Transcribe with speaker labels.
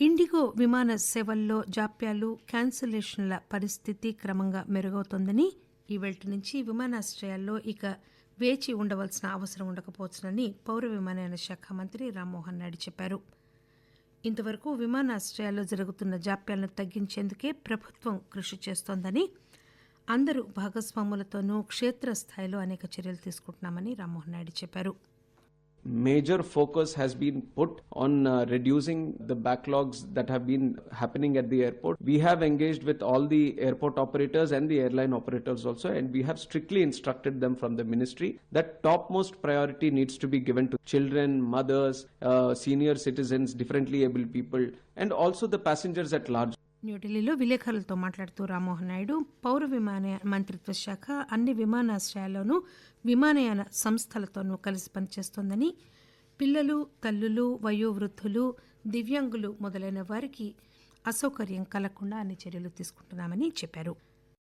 Speaker 1: IndiGo విమాన సేవల్లో జాప్యాలు క్యాన్సిలేషన్ల పరిస్థితి క్రమంగా మెరుగవుతోందని ఈ నుంచి విమానాశ్రయాల్లో ఇక వేచి ఉండవలసిన అవసరం ఉండకపోవచ్చునని పౌర విమానయాన శాఖ మంత్రి రామ్మోహన్ నాయుడు చెప్పారు. ఇంతవరకు విమానాశ్రయాల్లో జరుగుతున్న జాప్యాలను తగ్గించేందుకే ప్రభుత్వం కృషి చేస్తోందని అందరూ భాగస్వాములతోనూ క్షేత్రస్థాయిలో అనేక చర్యలు తీసుకుంటున్నామని రామ్మోహన్ నాయుడు చెప్పారు.
Speaker 2: Major focus has been put on uh, reducing the backlogs that have been happening at the airport. We have engaged with all the airport operators and the airline operators also, and we have strictly instructed them from the ministry that topmost priority needs to be given to children, mothers, uh, senior citizens, differently able people, and also the passengers at large.
Speaker 1: న్యూఢిల్లీలో విలేకరులతో మాట్లాడుతూ రామ్మోహన్ నాయుడు పౌర విమానయాన మంత్రిత్వ శాఖ అన్ని విమానాశ్రయాల్లోనూ విమానయాన సంస్థలతోనూ కలిసి పనిచేస్తోందని పిల్లలు తల్లులు వయోవృద్ధులు దివ్యాంగులు మొదలైన వారికి అసౌకర్యం కలగకుండా అన్ని చర్యలు తీసుకుంటున్నామని చెప్పారు.